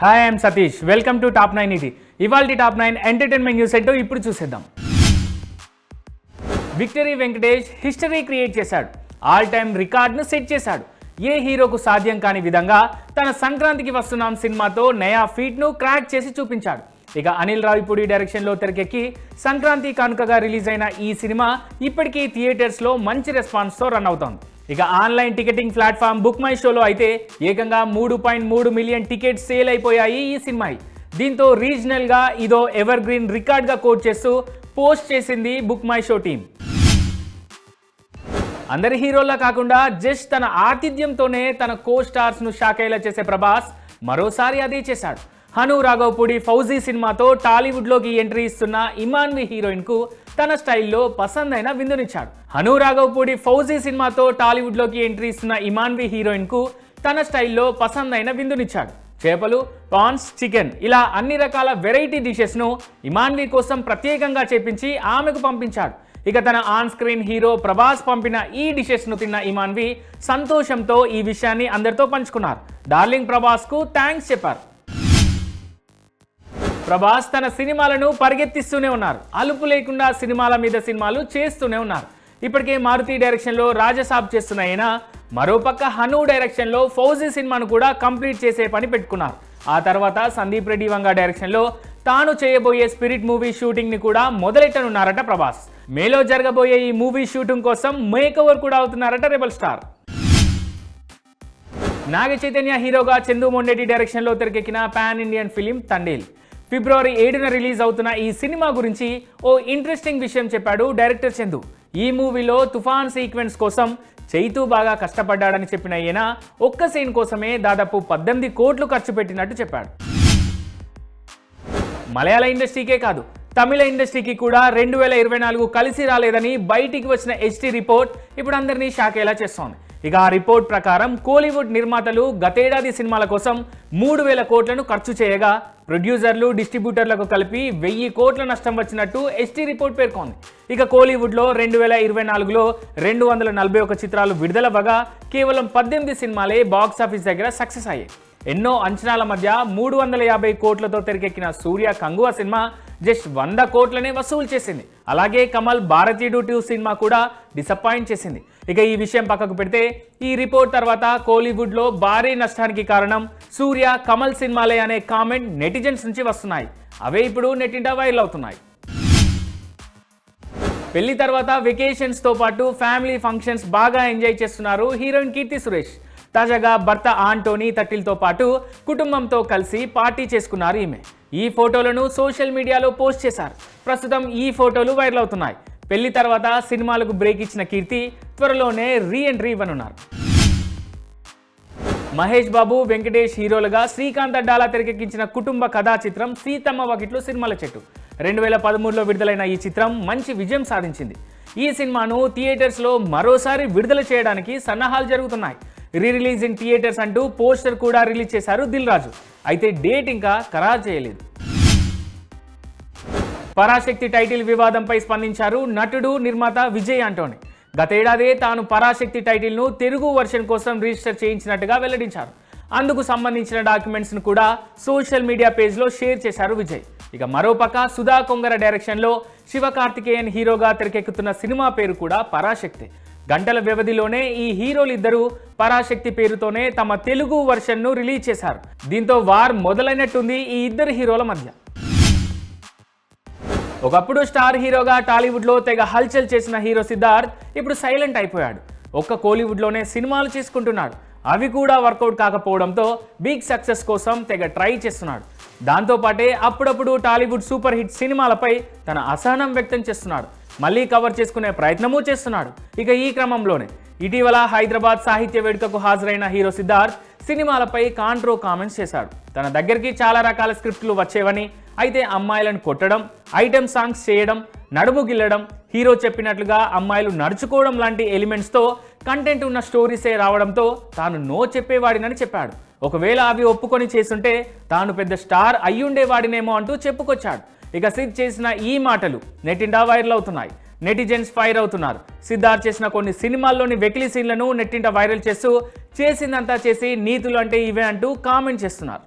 Hi I'm Satish welcome to top nine ఇది ఇవాళ top nine entertainment news ఏంటో ఇప్పుడు చూసేద్దాం. విక్టరీ వెంకటేష్ హిస్టరీ క్రియేట్ చేశాడు. ఆల్ టైమ్ రికార్డ్ను సెట్ చేశాడు. ఏ హీరోకు సాధ్యం కాని విధంగా తన సంక్రాంతికి వస్తున్నాం సినిమాతో నయా ఫీట్ను క్రాక్ చేసి చూపించాడు. ఇక అనిల్ రావిపూడి డైరెక్షన్లో తెరకెక్కి సంక్రాంతి కానుకగా రిలీజ్ అయిన ఈ సినిమా ఇప్పటికీ థియేటర్స్లో మంచి రెస్పాన్స్తో రన్ అవుతోంది. ఇక online ticketing platform book my షోలో అయితే ఏకంగా మూడు పాయింట్ మూడు మిలియన్ టికెట్స్ సేల్ అయిపోయాయి ఈ సినిమా దీంతో రీజనల్గా ఇదో ఎవర్ గ్రీన్ రికార్డ్గా కోట్ చేస్తూ పోస్ట్ చేసింది బుక్ మై షో టీం అందరి హీరోల్లా కాకుండా జస్ట్ తన ఆతిథ్యంతోనే తన కో స్టార్స్ను షాక్ అయ్యేలా చేసే ప్రభాస్ మరోసారి అదే చేశాడు. హను రాఘవపూడి ఫౌజీ సినిమాతో టాలీవుడ్లోకి ఎంట్రీ ఇస్తున్న ఇమాన్వి హీరోయిన్కు తన స్టైల్లో పసందైన విందునిచ్చాడు. హను రాఘవపూడి ఫౌజీ సినిమాతో టాలీవుడ్లోకి ఎంట్రీ ఇస్తున్న ఇమాన్వి హీరోయిన్కు తన స్టైల్లో పసందైన విందునిచ్చాడు. చేపలు ప్రాన్స్ చికెన్ ఇలా అన్ని రకాల వెరైటీ డిషెస్ను ఇమాన్వి కోసం ప్రత్యేకంగా చేపించి ఆమెకు పంపించాడు. ఇక తన ఆన్ స్క్రీన్ హీరో ప్రభాస్ పంపిన ఈ డిషెస్ను తిన్న ఇమాన్వి సంతోషంతో ఈ విషయాన్ని అందరితో పంచుకున్నారు. డార్లింగ్ ప్రభాస్కు థ్యాంక్స్ చెప్పారు. ప్రభాస్ తన సినిమాలను పరిగెత్తిస్తూనే ఉన్నారు. అలుపు లేకుండా సినిమాల మీద సినిమాలు చేస్తూనే ఉన్నారు. ఇప్పటికే మారుతి డైరెక్షన్లో రాజసాబ్ చేస్తున్న ఆయన మరోపక్క హను డైరెక్షన్లో ఫౌజీ సినిమాను కూడా కంప్లీట్ చేసే పని పెట్టుకున్నారు. ఆ తర్వాత సందీప్ రెడ్డి వంగ డైరెక్షన్లో తాను చేయబోయే స్పిరిట్ మూవీ షూటింగ్ని కూడా మొదలెట్టనున్నారట ప్రభాస్. మేలో జరగబోయే ఈ మూవీ షూటింగ్ కోసం మేక్ ఓవర్ కూడా అవుతున్నారట రెబల్ స్టార్. నాగ చైతన్య హీరోగా చందు మొండెడ్డి డైరెక్షన్లో తెరకెక్కిన పాన్ ఇండియన్ ఫిలిం తండేల్. ఫిబ్రవరి ఏడున రిలీజ్ అవుతున్న ఈ సినిమా గురించి ఓ ఇంట్రెస్టింగ్ విషయం చెప్పాడు డైరెక్టర్ చందు. ఈ మూవీలో తుఫాన్ సీక్వెన్స్ కోసం చైతూ బాగా కష్టపడ్డాడని చెప్పిన ఈయన ఒక్క సీన్ కోసమే దాదాపు పద్దెనిమిది కోట్లు ఖర్చు పెట్టినట్టు చెప్పాడు. మలయాళ ఇండస్ట్రీకే కాదు తమిళ ఇండస్ట్రీకి కూడా రెండు వేల ఇరవై నాలుగు కలిసి రాలేదని బయటికి వచ్చిన హెచ్టీ రిపోర్ట్ ఇప్పుడు అందరినీ షాకేలా చేస్తోంది. ఇక ఆ రిపోర్ట్ ప్రకారం కోలీవుడ్ నిర్మాతలు గతేడాది సినిమాల కోసం మూడు వేల కోట్లను ఖర్చు చేయగా ప్రొడ్యూసర్లు డిస్ట్రిబ్యూటర్లకు కలిపి వెయ్యి కోట్ల నష్టం వచ్చినట్టు ఎస్టీ రిపోర్ట్ పేర్కొంది. ఇక కోలీవుడ్లో రెండు వేల ఇరవై నాలుగులో రెండు వందల నలభై ఒక చిత్రాలు విడుదలవ్వగా కేవలం పద్దెనిమిది సినిమాలే బాక్స్ ఆఫీస్ దగ్గర సక్సెస్ అయ్యాయి. ఎన్నో అంచనాల మధ్య మూడు వందల యాభై కోట్లతో తెరకెక్కిన సూర్య కంగువ సినిమా జస్ట్ వంద కోట్లనే వసూలు చేసింది. అలాగే కమల్ భారతీయుడు టూ సినిమా కూడా డిసప్పాయింట్ చేసింది. ఇక ఈ విషయం పక్కకు పెడితే ఈ రిపోర్ట్ తర్వాత కోలీవుడ్లో భారీ నష్టానికి కారణం సూర్య కమల్ సినిమాలే అనే కామెంట్ నెటిజన్స్ నుంచి వస్తున్నాయి. అవే ఇప్పుడు నెట్టింటా వైరల్ అవుతున్నాయి. పెళ్ళి తర్వాత వెకేషన్స్తో పాటు ఫ్యామిలీ ఫంక్షన్స్ బాగా ఎంజాయ్ చేస్తున్నారు హీరోయిన్ కీర్తి సురేష్. తాజాగా భర్త ఆంటోనీ తట్టిల్తో పాటు కుటుంబంతో కలిసి పార్టీ చేసుకున్నారు ఈమె. ఈ ఫోటోలను సోషల్ మీడియాలో పోస్ట్ చేశారు. ప్రస్తుతం ఈ ఫోటోలు వైరల్ అవుతున్నాయి. పెళ్ళి తర్వాత సినిమాలకు బ్రేక్ ఇచ్చిన కీర్తి త్వరలోనే రీ ఎంట్రీ ఇవ్వనున్నారు. మహేష్ బాబు వెంకటేష్ హీరోలుగా శ్రీకాంత్ అడ్డాలా తెరకెక్కించిన కుటుంబ కథా చిత్రం సీతమ్మ వాకిట్లో సినిమాల చెట్టు. రెండు వేల పదమూడులో విడుదలైన ఈ చిత్రం మంచి విజయం సాధించింది. ఈ సినిమాను థియేటర్స్లో మరోసారి విడుదల చేయడానికి సన్నాహాలు జరుగుతున్నాయి. రీ రిలీజ్ ఇన్ థియేటర్స్ అంటూ పోస్టర్ కూడా రిలీజ్ చేశారు దిల్ రాజు. అయితే డేట్ ఇంకా ఖరారు చేయలేదు. పరాశక్తి టైటిల్ వివాదంపై స్పందించారు నటుడు నిర్మాత విజయ్ ఆంటోనీ. గతేడాదే తాను పరాశక్తి టైటిల్ను తెలుగు వర్షన్ కోసం రిజిస్టర్ చేయించినట్టుగా వెల్లడించారు. అందుకు సంబంధించిన డాక్యుమెంట్స్ను కూడా సోషల్ మీడియా పేజ్లో షేర్ చేశారు విజయ్. ఇక మరోపక్క సుధా కొంగర డైరెక్షన్లో శివకార్తికేయన్ హీరోగా తెరకెక్కుతున్న సినిమా పేరు కూడా పరాశక్తి. గంటల వ్యవధిలోనే ఈ హీరోలిద్దరూ పరాశక్తి పేరుతోనే తమ తెలుగు వర్షన్ను రిలీజ్ చేశారు. దీంతో వార్ మొదలైనట్టుంది ఈ ఇద్దరు హీరోల మధ్య. ఒకప్పుడు స్టార్ హీరోగా టాలీవుడ్లో తెగ హల్చల్ చేసిన హీరో సిద్ధార్థ్ ఇప్పుడు సైలెంట్ అయిపోయాడు. ఒక్క కోలీవుడ్లోనే సినిమాలు చేసుకుంటున్నాడు. అవి కూడా వర్కౌట్ కాకపోవడంతో బిగ్ సక్సెస్ కోసం తెగ ట్రై చేస్తున్నాడు. దాంతోపాటే అప్పుడప్పుడు టాలీవుడ్ సూపర్ హిట్ సినిమాలపై తన అసహనం వ్యక్తం చేస్తున్నాడు. మళ్ళీ కవర్ చేసుకునే ప్రయత్నమూ చేస్తున్నాడు. ఇక ఈ క్రమంలోనే ఇటీవల హైదరాబాద్ సాహిత్య వేడుకకు హాజరైన హీరో సిద్ధార్థ్ సినిమాలపై కాంట్రో కామెంట్స్ చేశాడు. తన దగ్గరికి చాలా రకాల స్క్రిప్ట్లు వచ్చేవని అయితే అమ్మాయిలను కొట్టడం ఐటెం సాంగ్స్ చేయడం నడుము గిల్లడం హీరో చెప్పినట్లుగా అమ్మాయిలు నడుచుకోవడం లాంటి ఎలిమెంట్స్తో కంటెంట్ ఉన్న స్టోరీసే రావడంతో తాను నో చెప్పేవాడినని చెప్పాడు. ఒకవేళ అవి ఒప్పుకొని చేస్తుంటే తాను పెద్ద స్టార్ అయ్యుండేవాడినేమో అంటూ చెప్పుకొచ్చాడు. ఇక సిద్ చేసిన ఈ మాటలు నెట్టిండా వైరల్ అవుతున్నాయి. నెటిజన్స్ ఫైర్ అవుతున్నారు. సిద్ధార్థ్ చేసిన కొన్ని సినిమాల్లోని వెకిలి సీన్లను నెట్టింట వైరల్ చేస్తూ చేసిందంతా చేసి నీతులు అంటే ఇవే అంటూ కామెంట్ చేస్తున్నారు.